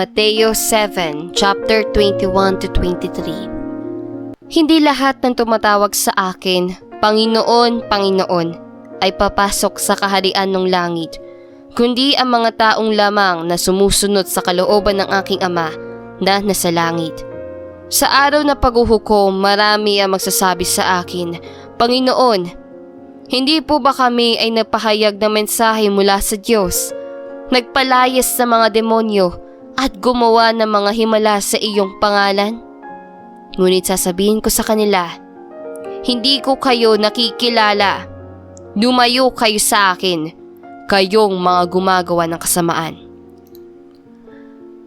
Mateo 7, chapter 21 to 23. Hindi lahat ng tumatawag sa akin, Panginoon, Panginoon, ay papasok sa kaharian ng langit, kundi ang mga taong lamang na sumusunod sa kalooban ng aking Ama na nasa langit. Sa araw na paghuhukom, marami ang magsasabi sa akin, Panginoon, hindi po ba kami ay napahayag na mensahe mula sa Diyos? Nagpalayas sa mga demonyo at gumawa ng mga himala sa iyong pangalan? Ngunit sasabihin ko sa kanila, hindi ko kayo nakikilala. Lumayo kayo sa akin, kayong mga gumagawa ng kasamaan.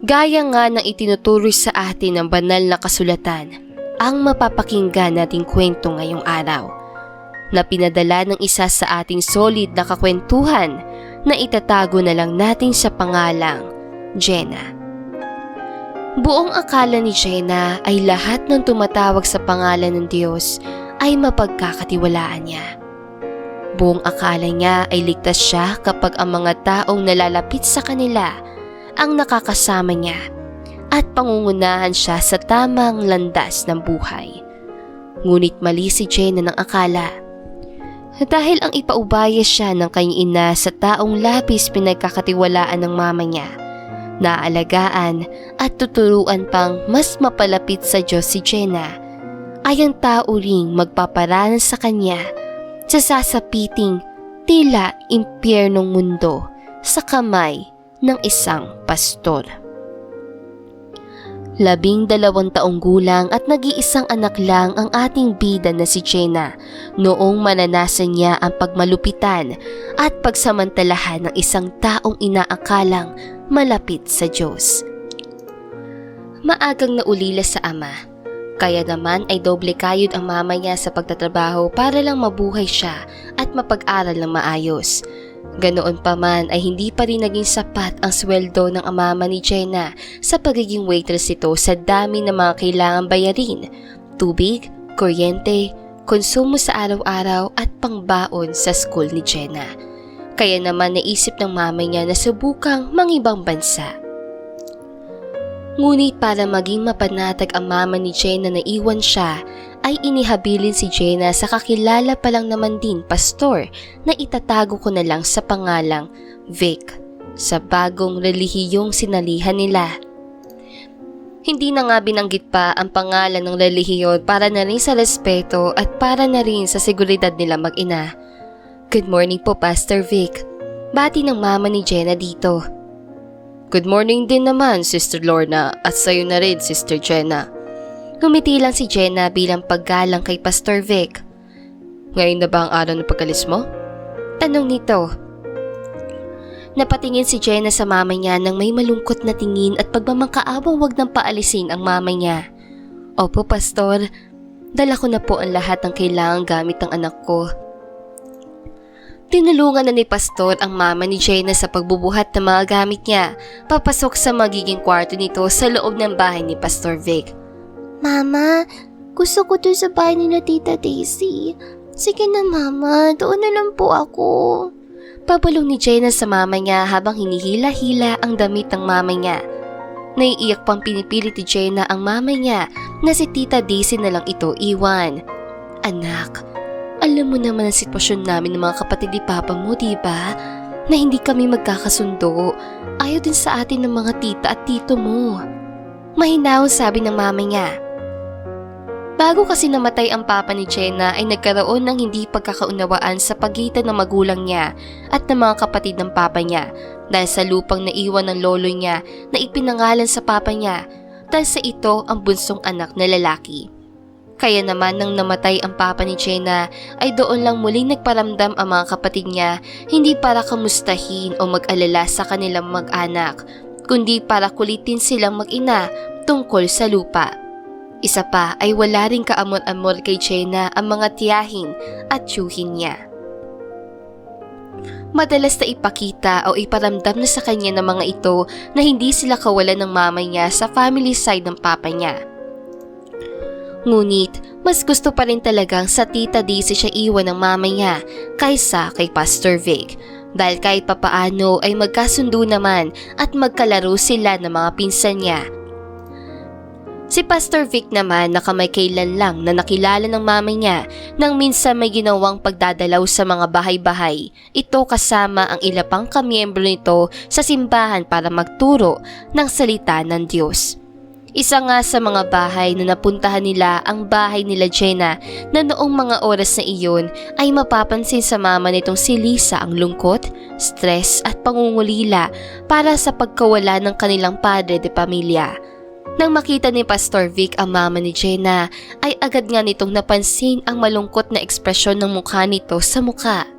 Gaya nga ng itinutuloy sa atin ng banal na kasulatan, ang mapapakinggan nating kwento ngayong araw na pinadala ng isa sa ating solid na kakwentuhan na itatago na lang natin sa pangalang Jenna. Buong akala ni Jenna ay lahat ng tumatawag sa pangalan ng Diyos ay mapagkakatiwalaan niya. Buong akala niya ay ligtas siya kapag ang mga taong nalalapit sa kanila ang nakakasama niya at pangungunahan siya sa tamang landas ng buhay. Ngunit mali si Jenna ng akala. Dahil ang ipaubaya siya ng kanyang ina sa taong labis pinagkakatiwalaan ng mama niya, naalagaan at tuturuan pang mas mapalapit sa Diyos si Jenna, ay ang tao ring magpaparanas sa kanya sa sasapiting tila impyernong mundo sa kamay ng isang pastor. Labing dalawang taong gulang at nag-iisang anak lang ang ating bida na si Jenna noong mananasan niya ang pagmalupitan at pagsamantalahan ng isang taong inaakalang malapit sa Diyos. Maagang naulila sa ama, kaya naman ay doble kayod ang mama niya sa pagtatrabaho para lang mabuhay siya at mapag-aral ng maayos. Ganoon pa man ay hindi pa rin naging sapat ang sweldo ng amama ni Jenna sa pagiging waitress ito sa dami ng mga kailangang bayarin, tubig, kuryente, konsumo sa araw-araw at pangbaon sa school ni Jenna. Kaya naman naisip ng mama niya na subukang mangibang bansa. Ngunit para maging mapanatag ang mama ni Jenna na iwan siya, ay inihabilin si Jenna sa kakilala pa lang naman din pastor na itatago ko na lang sa pangalang Vic sa bagong relihiyong sinalihan nila. Hindi na nga binanggit pa ang pangalan ng relihiyon para na rin sa respeto at para na rin sa seguridad nila mag-ina. Good morning po Pastor Vic. Bati ng mama ni Jenna dito. Good morning din naman Sister Lorna at sayo na rin Sister Jenna. Ngumiti lang si Jenna bilang paggalang kay Pastor Vic. Ngayon na ba ang araw ng pagkalis mo? Tanong nito. Napatingin si Jenna sa mama niya nang may malungkot na tingin at pagmamangkaawang wag nang paalisin ang mama niya. Opo, Pastor. Dala ko na po ang lahat ng kailangang gamit ng anak ko. Tinulungan na ni Pastor ang mama ni Jenna sa pagbubuhat ng mga gamit niya papasok sa magiging kwarto nito sa loob ng bahay ni Pastor Vic. Mama, gusto ko doon sa bahay ni na Tita Daisy. Sige na mama, doon na lang po ako. Pabulong ni Jenna sa mama niya habang hinihila-hila ang damit ng mama niya. Naiiyak pang pinipilit ni Jenna ang mama niya na si Tita Daisy na lang ito iwan. Anak, alam mo naman ang sitwasyon namin ng mga kapatid ni Papa mo, di ba? Na hindi kami magkakasundo. Ayaw din sa atin ng mga tita at tito mo. Mahinaw sabi ng mama niya. Bago kasi namatay ang papa ni Jenna ay nagkaroon ng hindi pagkakaunawaan sa pagitan ng magulang niya at ng mga kapatid ng papa niya dahil sa lupang naiwan ng lolo niya na ipinangalan sa papa niya dahil sa ito ang bunsong anak na lalaki. Kaya naman nang namatay ang papa ni Jenna ay doon lang muling nagparamdam ang mga kapatid niya hindi para kamustahin o mag-alala sa kanilang mag-anak kundi para kulitin silang mag-ina tungkol sa lupa. Isa pa ay wala rin kaamor-amor kay Jenna ang mga tiyahin at tiyuhin niya. Madalas na ipakita o iparamdam na sa kanya ng mga ito na hindi sila kawalan ng mama niya sa family side ng papa niya. Ngunit, mas gusto pa rin talagang sa tita Daisy siya iwan ng mama niya kaysa kay Pastor Vic Dahil kahit papaano ay magkasundo naman at magkalaro sila ng mga pinsan niya. Si Pastor Vic naman nakamay kailan lang na nakilala ng mama niya nang minsan may ginawang pagdadalaw sa mga bahay-bahay. Ito kasama ang ilang pang kamiyembro nito sa simbahan para magturo ng salita ng Diyos. Isa nga sa mga bahay na napuntahan nila ang bahay nila Jenna na noong mga oras na iyon ay mapapansin sa mama nitong si Lisa ang lungkot, stress at pangungulila para sa pagkawala ng kanilang padre de pamilya. Nang makita ni Pastor Vic ang mama ni Jenna ay agad nga nitong napansin ang malungkot na ekspresyon ng mukha nito sa mukha.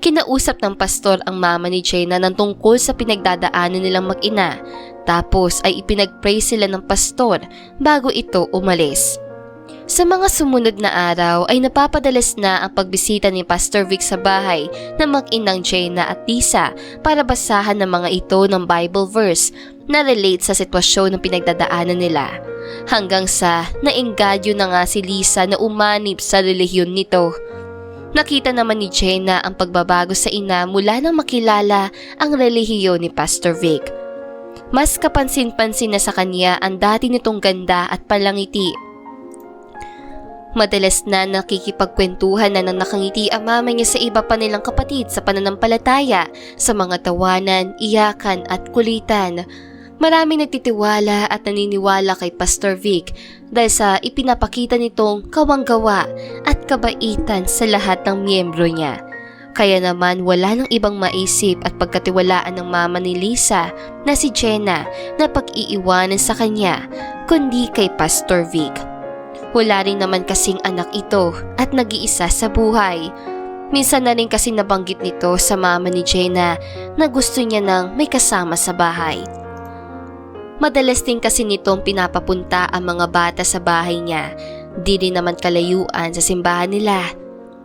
Kinausap ng pastor ang mama ni Jenna ng tungkol sa pinagdadaanan nilang mag-ina tapos ay ipinag-pray sila ng pastor bago ito umalis. Sa mga sumunod na araw ay napapadalas na ang pagbisita ni Pastor Vic sa bahay na mag-inang Jenna at Lisa para basahan ng mga ito ng Bible verse na relate sa sitwasyon ng pinagdadaanan nila. Hanggang sa naenggadyo na nga si Lisa na umanib sa relihiyon nito. Nakita naman ni Jenna ang pagbabago sa ina mula nang makilala ang relihiyon ni Pastor Vic. Mas kapansin-pansin na sa kanya ang dati nitong ganda at palangiti. Madalas na nakikipagkwentuhan na nang nakangiti ang mama niya sa iba pa nilang kapatid sa pananampalataya, sa mga tawanan, iyakan at kulitan. Maraming nagtitiwala at naniniwala kay Pastor Vic dahil sa ipinapakita nitong kawanggawa at kabaitan sa lahat ng miyembro niya. Kaya naman wala nang ibang maisip at pagkatiwalaan ng mama ni Lisa na si Jenna na pag-iiwanan sa kanya kundi kay Pastor Vic. Wala rin naman kasing anak ito at nag-iisa sa buhay. Minsan na rin kasi nabanggit nito sa mama ni Jenna na gusto niya nang may kasama sa bahay. Madalas din kasi nitong pinapapunta ang mga bata sa bahay niya. Di rin naman kalayuan sa simbahan nila.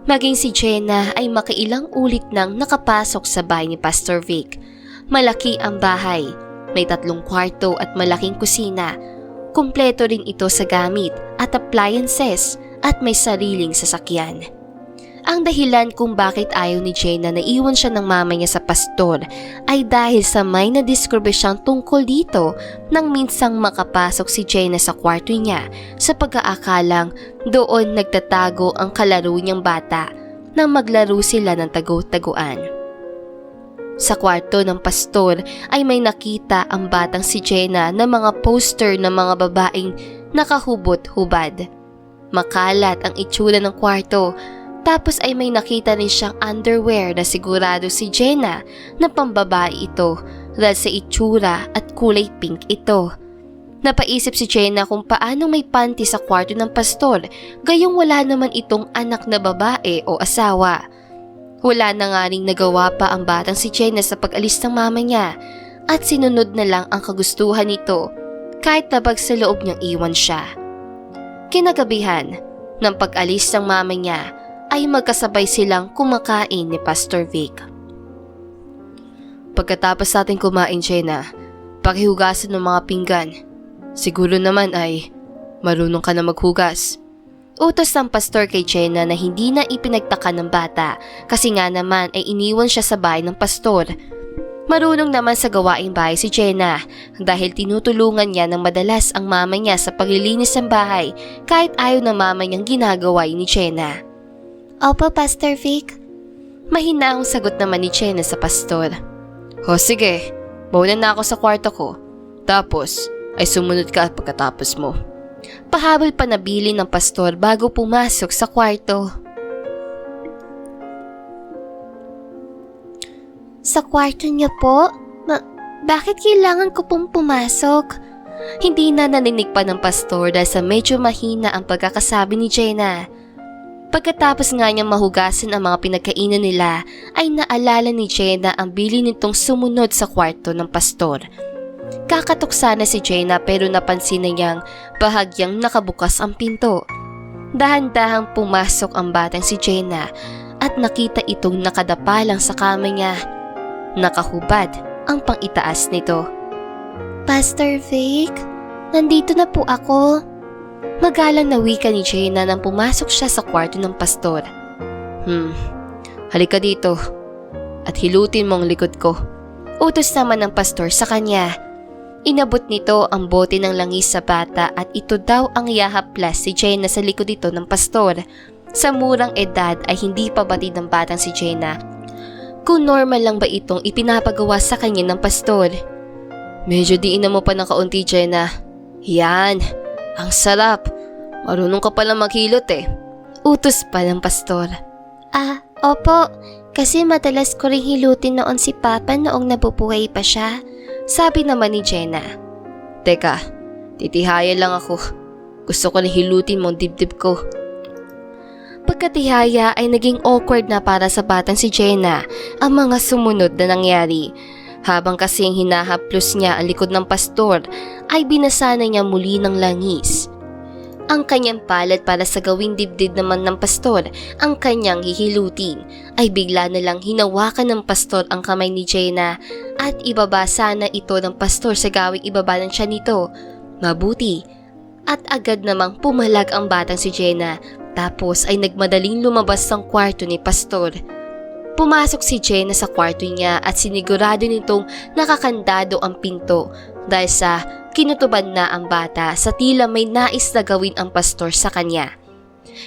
Maging si Jenna ay makailang ulit nang nakapasok sa bahay ni Pastor Vic. Malaki ang bahay. May tatlong kwarto at malaking kusina. Kumpleto rin ito sa gamit at appliances at may sariling sasakyan. Ang dahilan kung bakit ayaw ni Jenna na iwan siya ng mama niya sa pastor ay dahil sa may nadiskurbe siyang tungkol dito nang minsang makapasok si Jenna sa kwarto niya sa pag-aakalang doon nagtatago ang kalaro niyang bata nang maglaro sila ng tago-taguan. Sa kwarto ng pastor ay may nakita ang batang si Jenna na mga poster ng mga babaeng nakahubot-hubad. Makalat ang itsura ng kwarto tapos ay may nakita rin siyang underwear na sigurado si Jenna na pambabae ito dahil sa itsura at kulay pink ito. Napaisip si Jenna kung paano may panty sa kwarto ng pastor gayong wala naman itong anak na babae o asawa. Wala na nga ring nagawa pa ang batang si Jenna sa pag-alis ng mama niya at sinunod na lang ang kagustuhan nito kahit tabag sa loob niyang iwan siya. Kinagabihan, ng pag-alis ng mama niya ay magkasabay silang kumakain ni Pastor Vic. Pagkatapos natin kumain, Jenna, pakihugasan ng mga pinggan. Siguro naman ay marunong ka na maghugas. Utos ng pastor kay Jenna na hindi na ipinagtaka ng bata kasi nga naman ay iniwan siya sa bahay ng pastor. Marunong naman sa gawaing bahay si Jenna dahil tinutulungan niya ng madalas ang mama niya sa paglilinis ng bahay kahit ayaw ng mama niyang ginagawa ni Jenna. Opo, Pastor Vic. Mahina ang sagot naman ni Jenna sa pastor. O sige, mauna na ako sa kwarto ko. Tapos ay sumunod ka pagkatapos mo. Pahabol pa nabili ng pastor bago pumasok sa kwarto. Sa kwarto niya po? Ba- bakit kailangan ko pong pumasok? Hindi na naninig pa ng pastor dahil sa medyo mahina ang pagkakasabi ni Jenna. Pagkatapos nga niyang mahugasan ang mga pinagkainan nila, ay naalala ni Jenna ang bili nitong sumunod sa kwarto ng pastor. Kakatok sana si Jenna pero napansin na niyang bahagyang nakabukas ang pinto. Dahan-dahang pumasok ang batang si Jenna at nakita itong nakadapa lang sa kama niya. Nakahubad ang pang-itaas nito. Pastor Vic, nandito na po ako. Magalang na wika ni Jenna nang pumasok siya sa kwarto ng pastor. Hmm, halika dito. at hilutin mo ang likod ko. Utos naman ng pastor sa kanya. Inabot nito ang bote ng langis sa bata at ito daw ang yahaplas si Jenna sa likod ito ng pastor. Sa murang edad ay hindi pa batid ng batang si Jenna. Kung normal lang ba itong ipinapagawa sa kanya ng pastor? Medyo diinan mo pa ng kaunti, Jenna. Yan, ang sarap. Marunong ka pala maghilot eh. Utos pa ng pastor. Ah, opo. Kasi madalas ko rin hilutin noon si Papa noong nabubuhay pa siya. Sabi naman ni Jenna. Teka, titihaya lang ako. Gusto ko na hilutin mo ang dibdib ko. Pagkatihaya ay naging awkward na para sa batang si Jenna ang mga sumunod na nangyari. Habang kasing hinahaplos niya ang likod ng pastor ay binasa na niya muli ng langis. Ang kanyang palad para sa gawing dibdib naman ng pastor ang kanyang hihilutin ay bigla na lang hinawakan ng pastor ang kamay ni Jenna at ibaba sana ito ng pastor sa gawing ibaba ng siya nito. Mabuti. At agad namang pumalag ang batang si Jenna tapos ay nagmadaling lumabas ng kwarto ni pastor. Pumasok si Jenna sa kwarto niya at sinigurado nitong nakakandado ang pinto dahil sa kinutuban na ang bata sa tila may nais na gawin ang pastor sa kanya.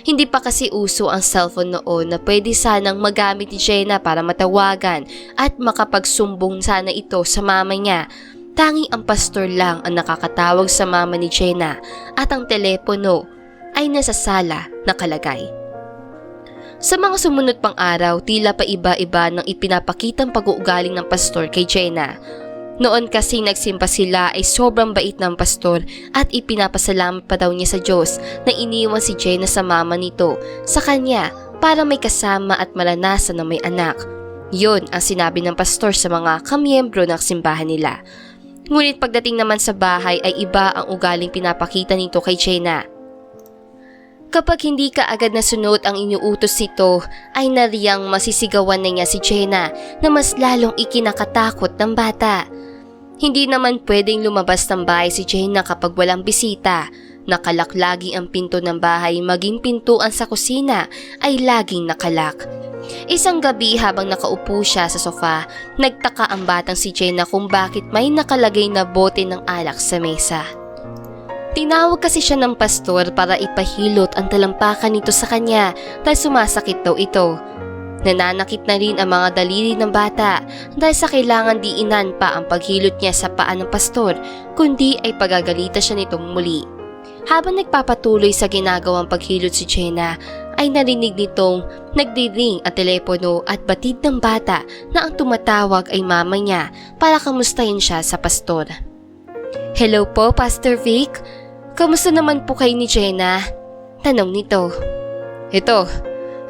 Hindi pa kasi uso ang cellphone noon na pwede sanang magamit ni Jenna para matawagan at makapagsumbong sana ito sa mama niya. Tanging ang pastor lang ang nakakatawag sa mama ni Jenna at ang telepono ay nasa sala nakalagay. Sa mga sumunod pang araw, tila pa iba-iba ng ipinapakitang pag-uugaling ng pastor kay Jenna. Noon kasi nagsimpa sila ay sobrang bait ng pastor at ipinapasalamat pa daw niya sa Diyos na iniwan si Jenna sa mama nito sa kanya para may kasama at malanasan na may anak. Yun ang sinabi ng pastor sa mga kamiyembro ng simbahan nila. Ngunit pagdating naman sa bahay ay iba ang ugaling pinapakita nito kay Jenna. Kapag hindi ka agad nasunod ang inuutos nito, ay nariyang masisigawan na niya si Jenna na mas lalong ikinakatakot ng bata. Hindi naman pwedeng lumabas ng bahay si Jenna kapag walang bisita. Nakalak lagi ang pinto ng bahay maging pintuan sa kusina ay laging nakalak. Isang gabi habang nakaupo siya sa sofa, nagtaka ang batang si Jenna kung bakit may nakalagay na bote ng alak sa mesa. Tinawag kasi siya ng pastor para ipahilot ang talampakan nito sa kanya dahil sumasakit daw ito. Nananakit na rin ang mga daliri ng bata dahil sa kailangan diinan pa ang paghilot niya sa paa ng pastor kundi ay pagagalita siya nitong muli. Habang nagpapatuloy sa ginagawang paghilot si Jenna ay narinig nitong nagdiring ang telepono at batid ng bata na ang tumatawag ay mama niya para kamustahin siya sa pastor. Hello po, Pastor Vic. Kamusta naman po kayo ni Jenna? Tanong nito. Ito,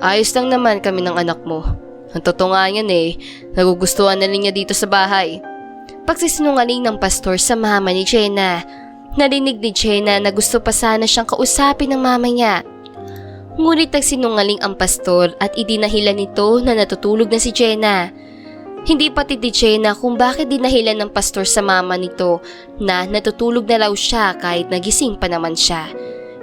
ayos lang naman kami ng anak mo. Ang totoo nga yan eh, nagugustuhan na rin niya dito sa bahay. Pagsisinungaling ng pastor sa mama ni Jenna, narinig ni Jenna na gusto pa sana siyang kausapin ng mama niya. Ngunit nagsinungaling ang pastor at idinahilan nito na natutulog na si Jenna. Hindi pati di Jenna kung bakit dinahilan ng pastor sa mama nito na natutulog na raw siya kahit nagising pa naman siya.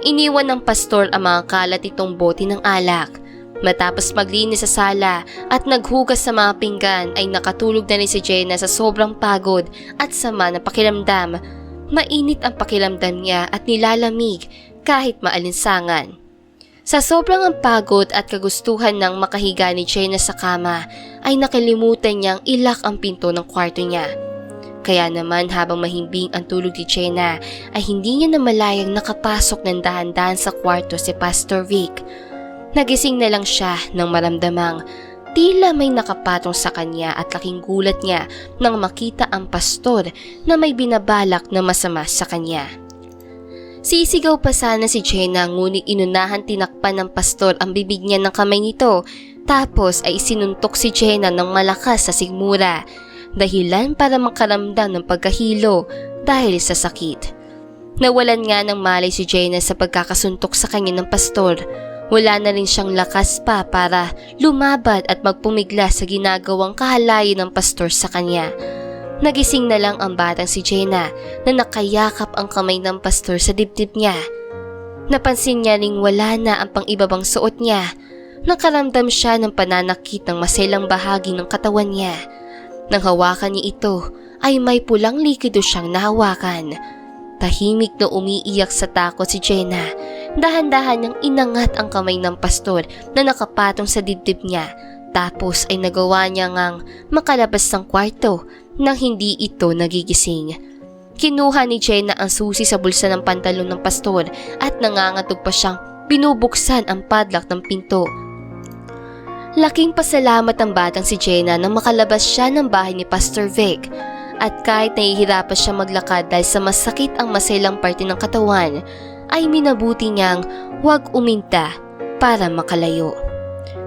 Iniwan ng pastor ang mga kalat itong bote ng alak. Matapos maglinis sa sala at naghugas sa mga pinggan ay nakatulog na rin si Jenna sa sobrang pagod at sama na pakiramdam. Mainit ang pakiramdam niya at nilalamig kahit maalinsangan. Sa sobrang ang pagod at kagustuhan ng makahiga ni Jenna sa kama ay nakalimutan niyang ilak ang pinto ng kwarto niya. Kaya naman habang mahimbing ang tulog ni Jenna ay hindi niya namalayang nakapasok ng dahan-dahan sa kwarto si Pastor Vic. Nagising na lang siya nang maramdamang tila may nakapatong sa kanya at laking gulat niya nang makita ang pastor na may binabalak na masama sa kanya. Sisigaw pa sana si Jenna ngunit inunahan tinakpan ng pastor ang bibig niya ng kamay nito tapos ay sinuntok si Jenna ng malakas sa sigmura dahilan para makaramdam ng pagkahilo dahil sa sakit. Nawalan nga ng malay si Jenna sa pagkakasuntok sa kanya ng pastor. Wala na rin siyang lakas pa para lumabad at magpumigla sa ginagawang kahalayo ng pastor sa kanya. Nagising na lang ang batang si Jenna na nakayakap ang kamay ng pastor sa dibdib niya. Napansin niya ring wala na ang pang-ibabang suot niya. Nakaramdam siya ng pananakit ng maselang bahagi ng katawan niya. Nang hawakan niya ito, ay may pulang likido siyang nahawakan. Tahimik na umiiyak sa takot si Jenna. Dahan-dahan niyang inangat ang kamay ng pastor na nakapatong sa dibdib niya. Tapos ay nagawa niya ngang makalabas ng kwarto nang hindi ito nagigising. Kinuha ni Jenna ang susi sa bulsa ng pantalon ng pastor at nangangatog pa siyang binubuksan ang padlock ng pinto. Laking pasalamat ang batang si Jenna nang makalabas siya ng bahay ni Pastor Vic. At kahit nahihirapan siya maglakad dahil sa masakit ang maselang parte ng katawan, ay minabuti niyang huwag uminta para makalayo.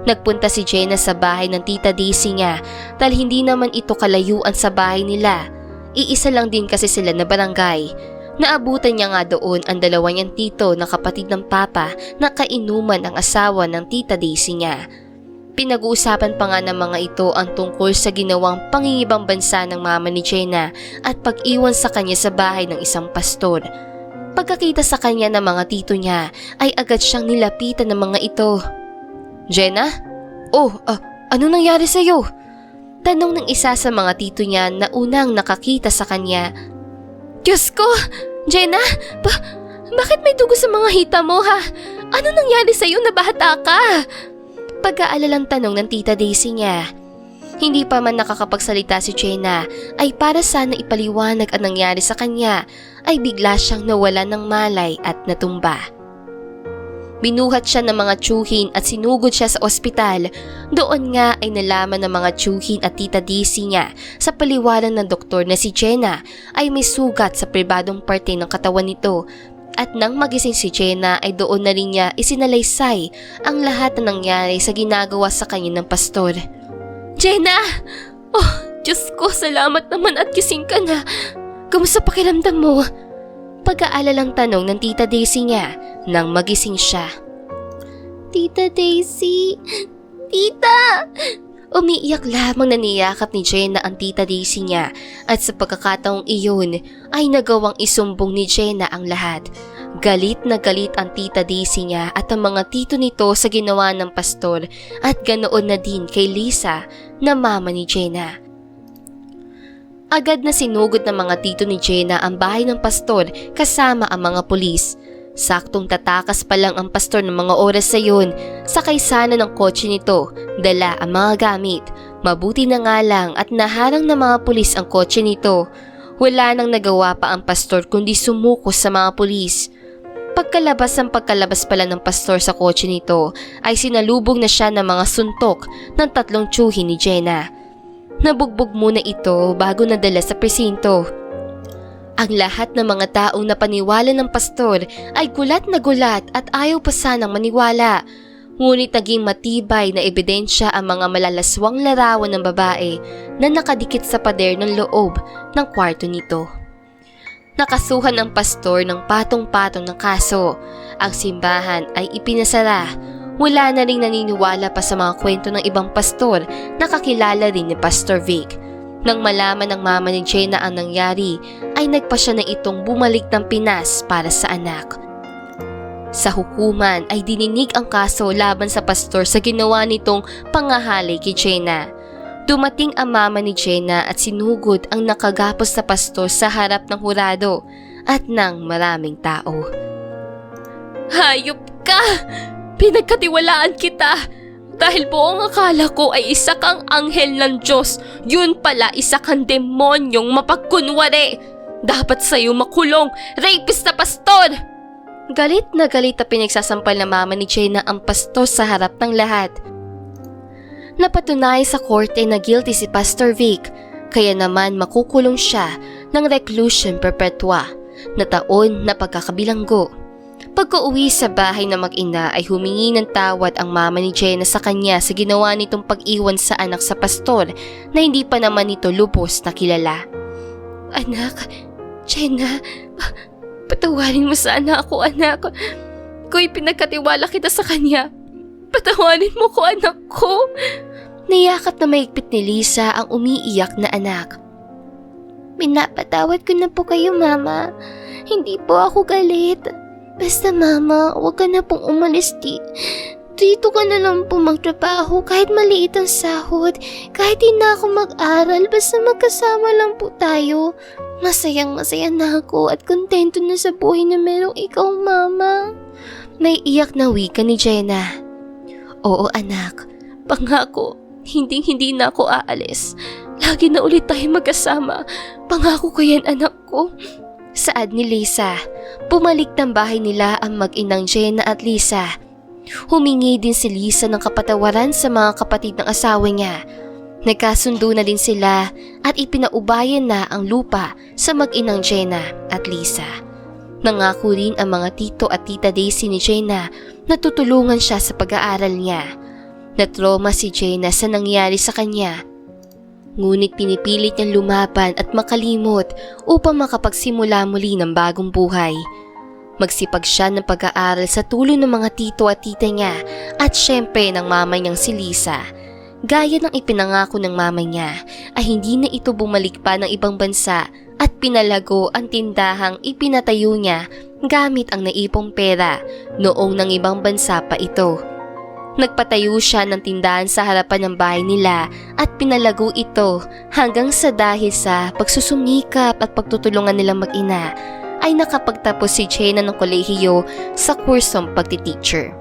Nagpunta si Jenna sa bahay ng tita Daisy niya dahil hindi naman ito kalayuan sa bahay nila. Iisa lang din kasi sila na barangay. Naabutan niya nga doon ang dalawa niyang tito na kapatid ng papa na kainuman ang asawa ng tita Daisy niya. Pinag-uusapan pa nga ng mga ito ang tungkol sa ginawang pangingibang bansa ng mama ni Jenna at pag-iwan sa kanya sa bahay ng isang pastor. Pagkakita sa kanya ng mga tito niya ay agad siyang nilapitan ng mga ito. Jenna? Oh, ah, ano nangyari sa'yo? Tanong ng isa sa mga tito niya na unang nakakita sa kanya. Diyos ko! Jenna? Ba- bakit may dugo sa mga hita mo ha? Ano nangyari sa'yo na bata ka? Pag-aalalang tanong ng tita Daisy niya. Hindi pa man nakakapagsalita si Jenna ay para sana ipaliwanag ang nangyari sa kanya ay bigla siyang nawala ng malay at natumba. Binuhat siya ng mga tsuhin at sinugod siya sa ospital. Doon nga ay nalaman ng mga tsuhin at tita Daisy niya sa paliwanag ng doktor na si Jenna ay may sugat sa pribadong parte ng katawan nito at nang magising si Jenna ay doon na rin niya isinalaysay ang lahat na nangyari sa ginagawa sa kanya ng pastor. Jenna! Oh, Diyos ko, salamat naman at gising ka na. Kamusta pakiramdam mo? Pag-aalalang tanong ng tita Daisy niya nang magising siya. Tita Daisy! Tita! Umiiyak lamang na niyakap ni Jenna ang tita Daisy niya at sa pagkakataong iyon ay nagawang isumbong ni Jenna ang lahat. Galit na galit ang tita Daisy niya at ang mga tito nito sa ginawa ng pastor at ganoon na din kay Lisa na mama ni Jenna. Agad na sinugod ng mga tito ni Jenna ang bahay ng pastor kasama ang mga pulis. Saktong tatakas pa lang ang pastor ng mga oras sa yun, sakay sana ng kotse nito, dala ang mga gamit. Mabuti na nga lang at naharang ng mga pulis ang kotse nito. Wala nang nagawa pa ang pastor kundi sumuko sa mga pulis. Pagkalabas ang pagkalabas pala ng pastor sa kotse nito ay sinalubog na siya ng mga suntok ng tatlong tsuhin ni Jenna. Nabugbog muna ito bago nadala sa presinto. Ang lahat ng mga taong napaniwala ng pastor ay gulat na gulat at ayaw pa sanang maniwala. Ngunit naging matibay na ebidensya ang mga malalaswang larawan ng babae na nakadikit sa pader ng loob ng kwarto nito. Nakasuhan ang pastor ng patong-patong ng kaso. Ang simbahan ay ipinasara. Wala na ring naniniwala pa sa mga kwento ng ibang pastor na kakilala rin ni Pastor Vic. Nang malaman ng mama ni Jenna ang nangyari, ay nagpa siya na itong bumalik ng Pinas para sa anak. Sa hukuman ay dininig ang kaso laban sa pastor sa ginawa nitong pangahalay kay Jenna. Dumating ang mama ni Jenna at sinugod ang nakagapos sa pastor sa harap ng hurado at ng maraming tao. Hayop ka! Pinagkatiwalaan kita! Dahil buong akala ko ay isa kang anghel ng Diyos, yun pala isa kang demonyong mapagkunwari. Dapat sa'yo makulong, rapist na pastor! Galit na galit na pinagsasampal na mama ni Jenna ang pastor sa harap ng lahat. Napatunay sa korte na guilty si Pastor Vic, kaya naman makukulong siya ng reclusion perpetua na taon na pagkakabilanggo. Pagka-uwi sa bahay na mag-ina ay humingi ng tawad ang mama ni Jenna sa kanya sa ginawa nitong pag-iwan sa anak sa pastor na hindi pa naman nito lubos na kilala. Anak, Jenna, patawarin mo sana ako anak. Ko'y pinagkatiwala kita sa kanya. Patawarin mo ko anak ko. Niyakap na maigpit ni Lisa ang umiiyak na anak. Pinapatawad ko na po kayo, Mama. Hindi po ako galit. Basta, Mama, huwag ka na pong umalis di. dito ka na lang po magtrabaho kahit maliit ang sahod. Kahit di na ako mag-aral, basta magkasama lang po tayo. Masayang masaya na ako at kontento na sa buhay na merong ikaw, Mama. May iyak na wika ni Jenna. Oo anak, pangako, hindi hindi na ako aalis. Lagi na ulit tayo magkasama. Pangako ko yan anak ko. Saad ni Lisa. Pumalik ng bahay nila ang mag-inang Jenna at Lisa. Humingi din si Lisa ng kapatawaran sa mga kapatid ng asawa niya. Nagkasundo na din sila at ipinaubayan na ang lupa sa mag-inang Jenna at Lisa. Nangako rin ang mga tito at tita Daisy ni Jenna na tutulungan siya sa pag-aaral niya. Natroma si Jenna sa nangyari sa kanya. Ngunit pinipilit niyang lumaban at makalimot upang makapagsimula muli ng bagong buhay. Magsipag siya ng pag-aaral sa tulong ng mga tito at tita niya at syempre ng mama niyang si Lisa. Gaya ng ipinangako ng mama niya ay hindi na ito bumalik pa ng ibang bansa at pinalago ang tindahang ipinatayo niya gamit ang naipong pera noong ng ibang bansa pa ito. Nagpatayo siya ng tindahan sa harapan ng bahay nila at pinalago ito hanggang sa dahil sa pagsusumikap at pagtutulungan nilang mag-ina ay nakapagtapos si Jenna ng kolehiyo sa kursong pagtiteacher.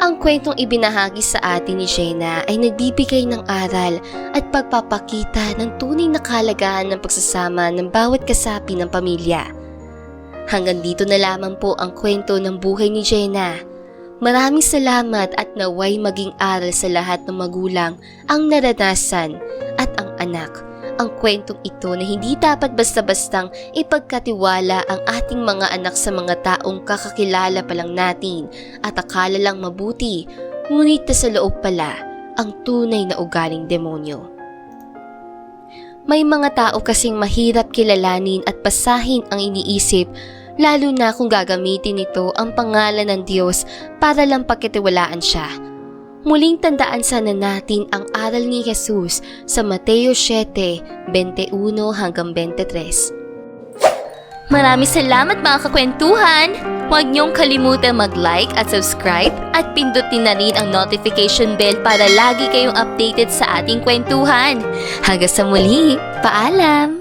Ang kwentong ibinahagi sa atin ni Jenna ay nagbibigay ng aral at pagpapakita ng tunay na kalagahan ng pagsasama ng bawat kasapi ng pamilya. Hanggang dito na lamang po ang kwento ng buhay ni Jenna. Maraming salamat at naway maging aral sa lahat ng magulang ang naranasan at ang anak. Ang kwentong ito na hindi dapat basta-bastang ipagkatiwala ang ating mga anak sa mga taong kakakilala pa lang natin at akala lang mabuti, ngunit sa loob pala ang tunay na ugaling demonyo. May mga tao kasing mahirap kilalanin at pasahin ang iniisip lalo na kung gagamitin nito ang pangalan ng Diyos para lang pagkatiwalaan siya. Muling tandaan sana natin ang aral ni Jesus sa Mateo 7:21 hanggang 23. Maraming salamat mga kakwentuhan! Huwag niyong kalimutan mag-like at subscribe at pindutin na rin ang notification bell para lagi kayong updated sa ating kwentuhan. Hanggang sa muli, paalam!